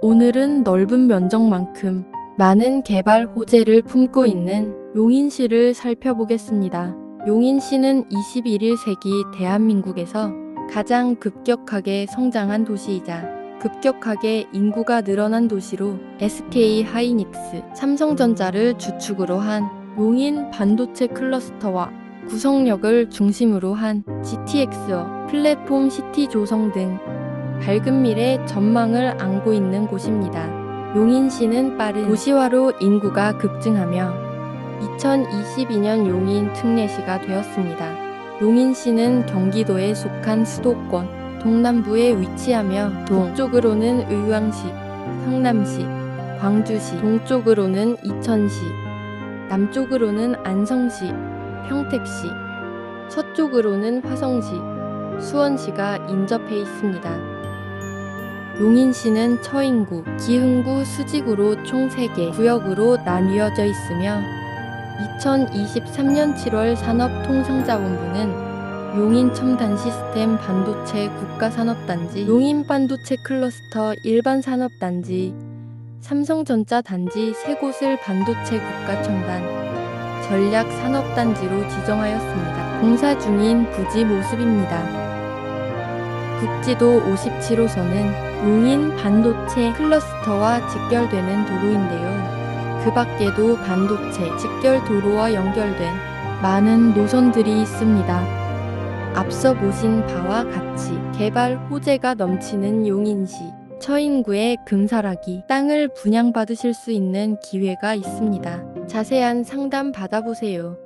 오늘은 넓은 면적만큼 많은 개발 호재를 품고 있는 용인시를 살펴보겠습니다. 용인시는 21세기 대한민국에서 가장 급격하게 성장한 도시이자 급격하게 인구가 늘어난 도시로 SK 하이닉스, 삼성전자를 주축으로 한 용인 반도체 클러스터와 구성력을 중심으로 한 GTX와 플랫폼 시티 조성 등 밝은 미래 전망을 안고 있는 곳입니다. 용인시는 빠른 도시화로 인구가 급증하며 2022년 용인 특례시가 되었습니다. 용인시는 경기도에 속한 수도권 동남부에 위치하며 동쪽으로는 의왕시, 성남시, 광주시, 동쪽으로는 이천시, 남쪽으로는 안성시, 평택시, 서쪽으로는 화성시, 수원시가 인접해 있습니다. 용인시는 처인구, 기흥구, 수지구로 총 3개 구역으로 나뉘어져 있으며 2023년 7월 산업통상자원부는 용인 첨단 시스템 반도체 국가산업단지, 용인 반도체 클러스터 일반 산업단지, 삼성전자 단지 세 곳을 반도체 국가첨단 전략 산업단지로 지정하였습니다. 공사 중인 부지 모습입니다. 국지도 57호선은 용인 반도체 클러스터와 직결되는 도로인데요. 그 밖에도 반도체 직결 도로와 연결된 많은 노선들이 있습니다. 앞서 보신 바와 같이 개발 호재가 넘치는 용인시 처인구의 금사라기 땅을 분양받으실 수 있는 기회가 있습니다. 자세한 상담 받아보세요.